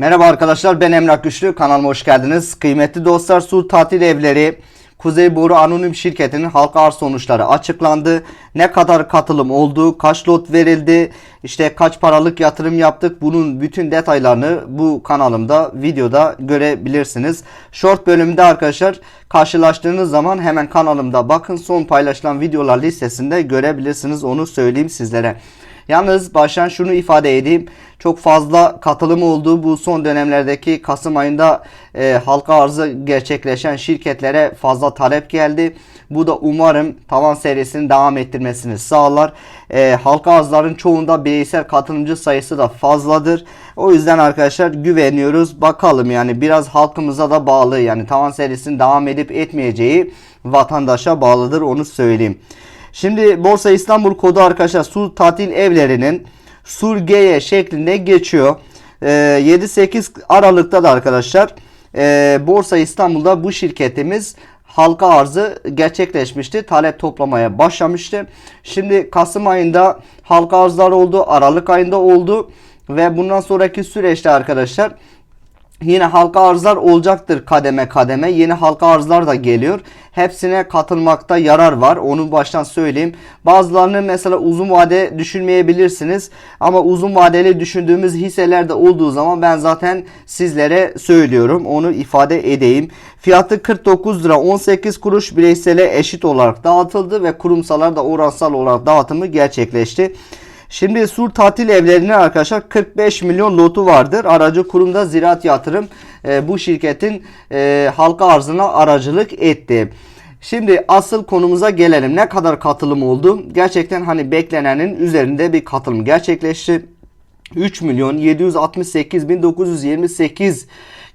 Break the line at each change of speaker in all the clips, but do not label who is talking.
Merhaba arkadaşlar ben Emrah Güçlü kanalıma hoş geldiniz. Kıymetli dostlar Sur Tatil Evleri Kuzey Boru Anonim Şirketi'nin halka arz sonuçları açıklandı. Ne kadar katılım oldu, kaç lot verildi, işte kaç paralık yatırım yaptık bunun bütün detaylarını bu kanalımda videoda görebilirsiniz. Short bölümünde arkadaşlar karşılaştığınız zaman hemen kanalımda bakın son paylaşılan videolar listesinde görebilirsiniz onu söyleyeyim sizlere. Yalnız baştan şunu ifade edeyim. Çok fazla katılım olduğu bu son dönemlerdeki Kasım ayında e, halka arzı gerçekleşen şirketlere fazla talep geldi. Bu da umarım tavan serisini devam ettirmesini sağlar. E, halka arzların çoğunda bireysel katılımcı sayısı da fazladır. O yüzden arkadaşlar güveniyoruz. Bakalım yani biraz halkımıza da bağlı. Yani tavan serisinin devam edip etmeyeceği vatandaşa bağlıdır onu söyleyeyim. Şimdi Borsa İstanbul kodu arkadaşlar Sur Tatil Evleri'nin Sur GY şeklinde geçiyor. Ee, 7-8 Aralık'ta da arkadaşlar e, Borsa İstanbul'da bu şirketimiz halka arzı gerçekleşmişti. Talep toplamaya başlamıştı. Şimdi Kasım ayında halka arzlar oldu. Aralık ayında oldu. Ve bundan sonraki süreçte arkadaşlar Yine halka arzlar olacaktır kademe kademe. Yeni halka arzlar da geliyor. Hepsine katılmakta yarar var. Onu baştan söyleyeyim. Bazılarını mesela uzun vade düşünmeyebilirsiniz. Ama uzun vadeli düşündüğümüz hisseler de olduğu zaman ben zaten sizlere söylüyorum. Onu ifade edeyim. Fiyatı 49 lira 18 kuruş bireysele eşit olarak dağıtıldı ve kurumsalar da oransal olarak dağıtımı gerçekleşti. Şimdi Sur Tatil Evlerinin arkadaşlar 45 milyon lotu vardır. Aracı kurumda Ziraat Yatırım e, bu şirketin e, halka arzına aracılık etti. Şimdi asıl konumuza gelelim. Ne kadar katılım oldu? Gerçekten hani beklenenin üzerinde bir katılım gerçekleşti. 3 milyon 768 bin 928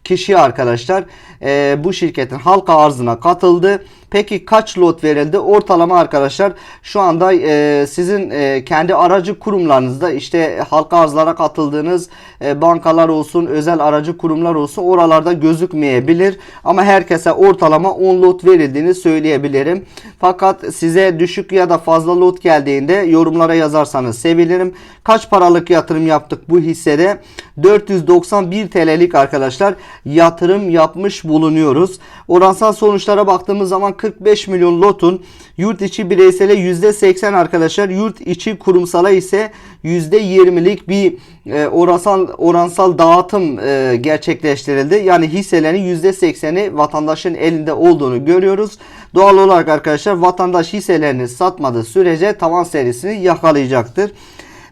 kişi arkadaşlar e, bu şirketin halka arzına katıldı. Peki kaç lot verildi? Ortalama arkadaşlar şu anda e, sizin e, kendi aracı kurumlarınızda işte halka arzlara katıldığınız e, bankalar olsun, özel aracı kurumlar olsun oralarda gözükmeyebilir. Ama herkese ortalama 10 lot verildiğini söyleyebilirim. Fakat size düşük ya da fazla lot geldiğinde yorumlara yazarsanız sevinirim. Kaç paralık yatırım yaptık bu hissede? 491 TL'lik arkadaşlar yatırım yapmış bulunuyoruz. Oransal sonuçlara baktığımız zaman 45 milyon lotun yurt içi bireysele %80 arkadaşlar yurt içi kurumsala ise %20'lik bir e, oransal oransal dağıtım e, gerçekleştirildi. Yani hisselerin %80'i vatandaşın elinde olduğunu görüyoruz. Doğal olarak arkadaşlar vatandaş hisselerini satmadığı sürece tavan serisini yakalayacaktır.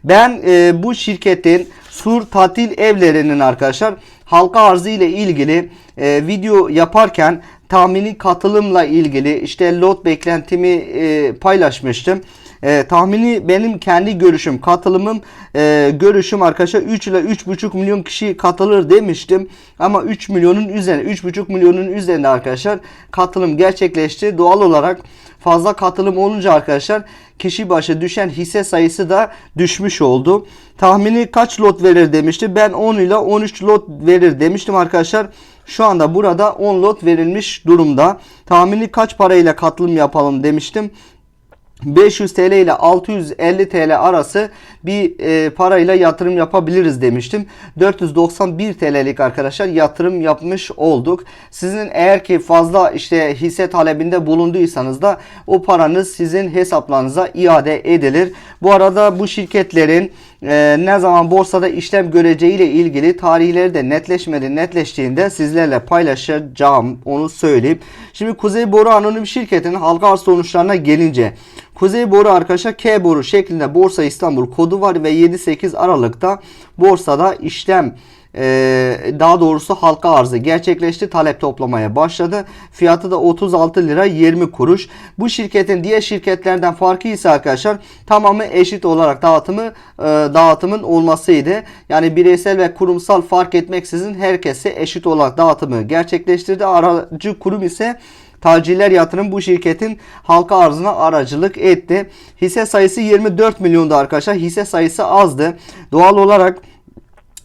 Ben e, bu şirketin Sur Tatil Evleri'nin arkadaşlar halka arzı ile ilgili e, video yaparken tahmini katılımla ilgili işte lot beklentimi e, paylaşmıştım. E, tahmini benim kendi görüşüm, katılımım, e, görüşüm arkadaşlar 3 ile 3,5 milyon kişi katılır demiştim. Ama 3 milyonun üzerinde, 3,5 milyonun üzerinde arkadaşlar katılım gerçekleşti. Doğal olarak fazla katılım olunca arkadaşlar kişi başı düşen hisse sayısı da düşmüş oldu. Tahmini kaç lot verir demişti. Ben 10 ile 13 lot verir demiştim arkadaşlar. Şu anda burada 10 lot verilmiş durumda. Tahmini kaç parayla katılım yapalım demiştim. 500 TL ile 650 TL arası bir e, parayla yatırım yapabiliriz demiştim. 491 TL'lik arkadaşlar yatırım yapmış olduk. Sizin eğer ki fazla işte hisse talebinde bulunduysanız da o paranız sizin hesaplarınıza iade edilir. Bu arada bu şirketlerin e, ne zaman borsada işlem göreceği ile ilgili tarihleri de netleşmedi. Netleştiğinde sizlerle paylaşacağım onu söyleyeyim. Şimdi Kuzey Boru Anonim Şirketi'nin halka arz sonuçlarına gelince Kuzey Boru arkadaşlar K boru şeklinde Borsa İstanbul kodu var ve 7-8 Aralık'ta borsada işlem ee, daha doğrusu halka arzı gerçekleşti. Talep toplamaya başladı. Fiyatı da 36 lira 20 kuruş. Bu şirketin diğer şirketlerden farkı ise arkadaşlar tamamı eşit olarak dağıtımı e, dağıtımın olmasıydı. Yani bireysel ve kurumsal fark etmeksizin herkese eşit olarak dağıtımı gerçekleştirdi. Aracı kurum ise Taciller Yatırım bu şirketin halka arzına aracılık etti. Hisse sayısı 24 milyondu arkadaşlar. Hisse sayısı azdı. Doğal olarak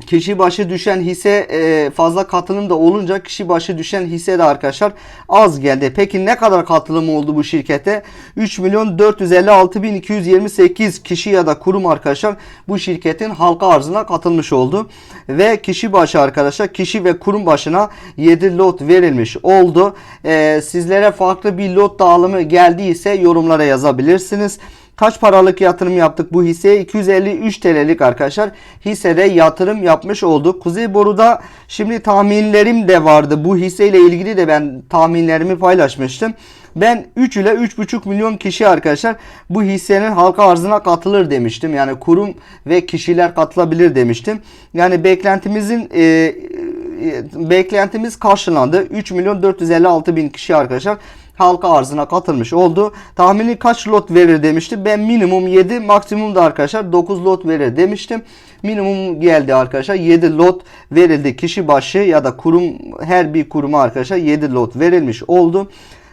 kişi başı düşen hisse e, fazla katılım da olunca kişi başı düşen hisse de arkadaşlar az geldi. Peki ne kadar katılım oldu bu şirkete? 3 milyon 456 bin 228 kişi ya da kurum arkadaşlar bu şirketin halka arzına katılmış oldu. Ve kişi başı arkadaşlar kişi ve kurum başına 7 lot verilmiş oldu. E, sizlere farklı bir lot dağılımı geldiyse yorumlara yazabilirsiniz. Kaç paralık yatırım yaptık bu hisseye? 253 TL'lik arkadaşlar. Hissede yatırım yapmış olduk. Kuzey Boru'da şimdi tahminlerim de vardı. Bu hisseyle ilgili de ben tahminlerimi paylaşmıştım. Ben 3 ile 3,5 milyon kişi arkadaşlar bu hissenin halka arzına katılır demiştim. Yani kurum ve kişiler katılabilir demiştim. Yani beklentimizin e, e, beklentimiz karşılandı. 3 milyon 456 bin kişi arkadaşlar halka arzına katılmış oldu. Tahmini kaç lot verir demişti. Ben minimum 7 maksimum da arkadaşlar 9 lot verir demiştim. Minimum geldi arkadaşlar 7 lot verildi. Kişi başı ya da kurum her bir kuruma arkadaşlar 7 lot verilmiş oldu.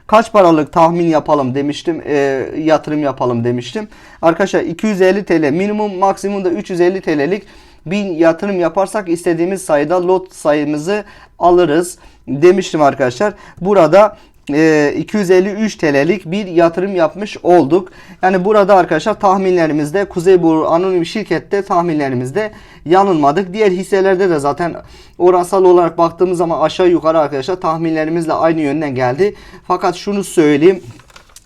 Kaç paralık tahmin yapalım demiştim. E, yatırım yapalım demiştim. Arkadaşlar 250 TL minimum maksimum da 350 TL'lik bir yatırım yaparsak istediğimiz sayıda lot sayımızı alırız demiştim arkadaşlar. Burada 253 TL'lik bir yatırım yapmış olduk. Yani burada arkadaşlar tahminlerimizde Kuzey Boru Anonim Şirket'te tahminlerimizde yanılmadık. Diğer hisselerde de zaten oransal olarak baktığımız zaman aşağı yukarı arkadaşlar tahminlerimizle aynı yönden geldi. Fakat şunu söyleyeyim.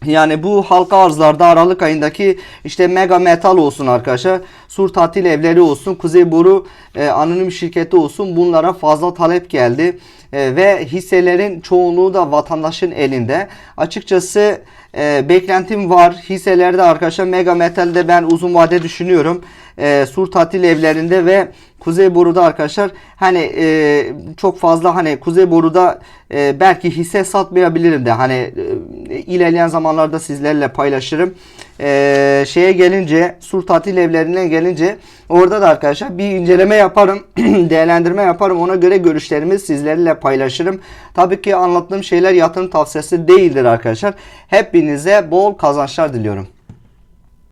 Yani bu halka arzlarda Aralık ayındaki işte Mega Metal olsun arkadaşlar. Sur Tatil Evleri olsun. Kuzey Boru e, Anonim Şirketi olsun. Bunlara fazla talep geldi. E, ve hisselerin çoğunluğu da vatandaşın elinde. Açıkçası e, beklentim var. Hisselerde arkadaşlar Mega Metal'de ben uzun vade düşünüyorum. E, Sur Tatil Evlerinde ve Kuzey Boru'da arkadaşlar hani e, çok fazla hani Kuzey Boru'da e, belki hisse satmayabilirim de hani e, ilerleyen zamanlarda sizlerle paylaşırım. E, şeye gelince Sur Tatil Evlerine gelince orada da arkadaşlar bir inceleme yaparım. değerlendirme yaparım. Ona göre görüşlerimi sizlerle paylaşırım. Tabii ki anlattığım şeyler yatırım tavsiyesi değildir arkadaşlar. Hepinize bol kazançlar diliyorum.